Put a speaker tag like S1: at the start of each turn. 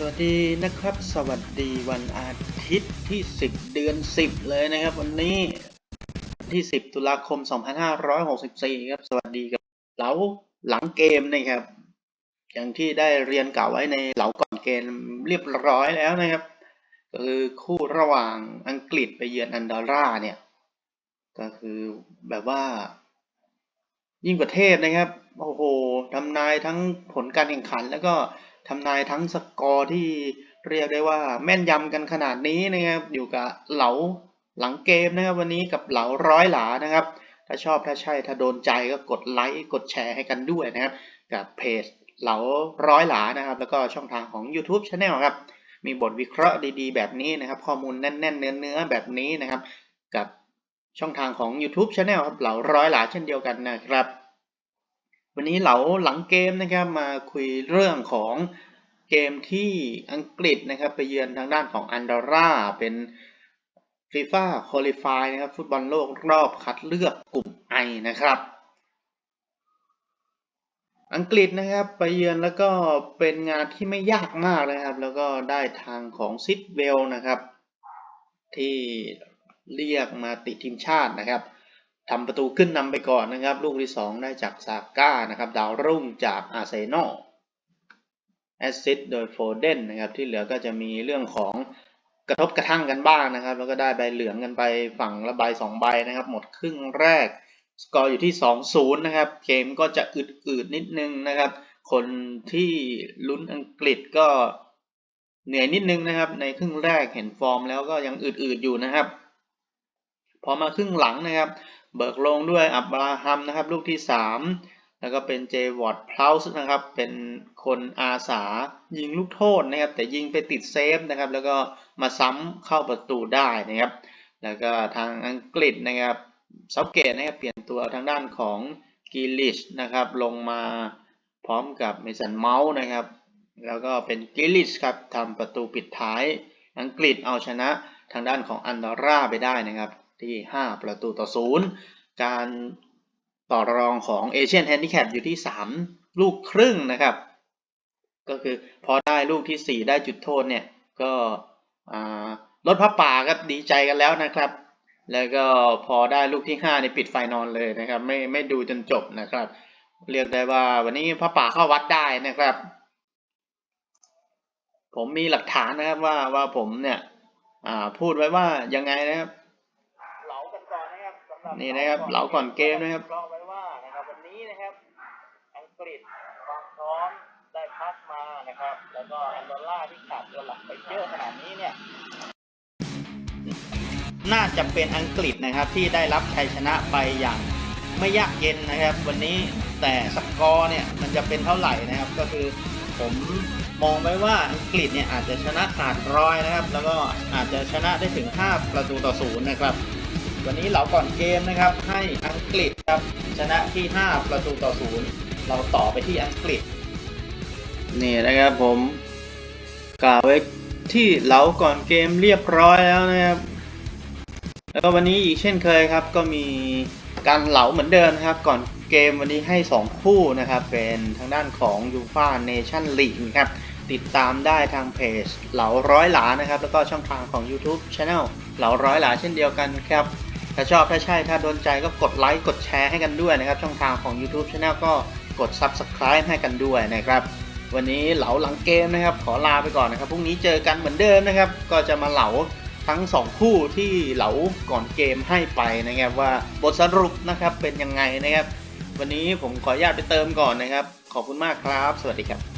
S1: สวัสดีนะครับ สวัสดีวันอาทิตย์ที่ 10 เดือน 10 เลยนะครับ วันนี้ที่ 10 ตุลาคม 2564 ครับ สวัสดีกับเหลาหลังเกมนะครับ อย่างที่ได้เรียนกล่าวไว้ในเหลาก่อนเกมเรียบร้อยแล้วนะครับ ก็คือคู่ระหว่างอังกฤษไปเยือนอันดอร่าเนี่ย ก็คือแบบว่า ยิ่งกว่าเทพนะครับ โอ้โหทำนายทั้งผลการแข่งขันแล้วก็ ทำนายทั้งสกอร์ที่เรียกได้ว่าแม่นยำกันขนาดนี้นะครับ อยู่กับเหลาหลังเกมนะครับ วันนี้กับเหลาร้อยหลานะครับ ถ้าชอบถ้าใช่ถ้าโดนใจก็กดไลค์กดแชร์ให้กันด้วยนะครับ กับเพจเหลาร้อยหลานะครับ แล้วก็ช่องทางของ YouTube Channel ครับ มีบทวิเคราะห์ดีๆ แบบนี้นะครับ ข้อมูลแน่นๆ เนื้อๆแบบนี้นะครับ กับช่องทางของ YouTube Channel ครับเหลาร้อยหลาเช่นเดียวกันนะครับ วันนี้เหลาหลังเกมนะครับมาคุยเรื่องของเกมที่อังกฤษนะครับไปเยือนทางด้านของอันดอร่าเป็น FIFA Qualify นะครับฟุตบอลโลกรอบคัดเลือกกลุ่มไอนะครับ อังกฤษนะครับไปเยือนแล้วก็เป็นงานที่ไม่ยากมากนะครับ แล้วก็ได้ทางของซิดเวลนะครับ ที่เรียกมาติดทีมชาตินะครับ ทำประตูขึ้นนำไปก่อนนะครับ ลูกที่ 2 ได้จากซาก้านะครับ ดาวรุ่งจากอาร์เซนอลแอสซิสโดยโฟเดนนะครับ ที่เหลือก็จะมีเรื่องของกระทบกระทั่งกันบ้างนะครับ แล้วก็ได้ใบเหลืองกันไปฝั่งละใบสองใบนะครับ หมดครึ่งแรก สกอร์อยู่ที่ 2-0 นะครับ เกมก็จะอืดๆนิดนึงนะครับ คนที่ลุ้นอังกฤษก็เหนื่อยนิดนึงนะครับ ในครึ่งแรกเห็นฟอร์มแล้วก็ยังอืดๆอยู่นะครับ พอมาครึ่งหลังนะครับ เบิกลงด้วยอับราฮัมนะครับลูกที่ 3 แล้วก็เป็นเจวอร์ดพลาส์นะครับเป็นคนอาสายิงลูกโทษนะครับแต่ยิงไปติดเซฟนะครับแล้วก็มาซ้ำเข้าประตูได้นะครับแล้วก็ทางอังกฤษนะครับเซาเกตนะครับเปลี่ยนตัวทางด้านของกิลิชนะครับลงมาพร้อมกับเมสันเมาส์นะครับแล้วก็เป็นกิลิชครับทำประตูปิดท้ายอังกฤษเอาชนะทางด้านของอันดอร่าไปได้นะครับ ที่ 5 ประตูต่อ0การต่อรองของเอเชียนแฮนดิแคปอยู่ที่ 3 ลูกครึ่งนะครับ ก็คือพอได้ลูกที่ 4 ได้จุดโทษเนี่ย ก็ลดพับป่าก็ดีใจกันแล้วนะครับ แล้วก็พอได้ลูกที่5นี่ปิดไฟนอนเลยนะครับ ไม่ไม่ดูจนจบนะครับ เรียกได้ว่าวันนี้พระป่าเข้าวัดได้นะครับ ผมมีหลักฐานนะครับว่าว่าผมเนี่ยพูดไว้ว่ายังไงนะครับ
S2: นก่อนนะครับสำหรับ
S1: นี่นะครับเหลาก่อนเกมนะครับ
S2: กรองไว้ว่านะครับวันนี้นะครับ อังกฤษความพร้อมได้พักมานะครับ แล้วก็อันดอลล่าที่ขาดตัวหลักไปเยอะขนาดนี้เนี่ย
S1: น่าจะเป็นอังกฤษนะครับที่ได้รับชัยชนะไปอย่างไม่ยากเย็นนะครับ วันนี้แต่สกอร์เนี่ยมันจะเป็นเท่าไหร่นะครับ ก็คือผมมองไว้ว่าอังกฤษเนี่ยอาจจะชนะขาดร้อยนะครับ แล้วก็อาจจะชนะได้ถึง 5 ประตูต่อศูนย์นะครับ วันนี้เราก่อนเกมนะครับให้อังกฤษครับชนะที่ 5 ประตูต่อศูนย์เราต่อไปที่อังกฤษ นี่นะครับผมกล่าวไว้ที่เหลาก่อนเกมเรียบร้อยแล้วนะครับแล้วก็วันนี้อีกเช่นเคยครับ ก็มีการเหลาเหมือนเดิมครับ ก่อนเกมวันนี้ให้ 2 คู่นะครับ เป็นทางด้านของยูฟาเนชั่นลีกครับ ติดตามได้ทางเพจเหลาร้อยหลานะครับ แล้วก็ช่องทางของ YouTube Channel เหลาร้อยหลาเช่นเดียวกันครับ ถ้าชอบถ้าใช่ถ้าโดนใจก็กดไลค์กดแชร์ให้กันด้วยนะครับ ช่องทางของ YouTube Channel ก็กด Subscribe ให้กันด้วยนะครับ วันนี้เหลาหลังเกมนะครับ ขอลาไปก่อนนะครับพรุ่งนี้เจอกันเหมือนเดิมนะครับ ก็จะมาเหลาทั้ง 2 คู่ที่เหลาก่อนเกมให้ไปนะครับว่าบทสรุปนะครับเป็นยังไงนะครับ วันนี้ผมขออนุญาตไปเติมก่อนนะครับ ขอบคุณมากครับ สวัสดีครับ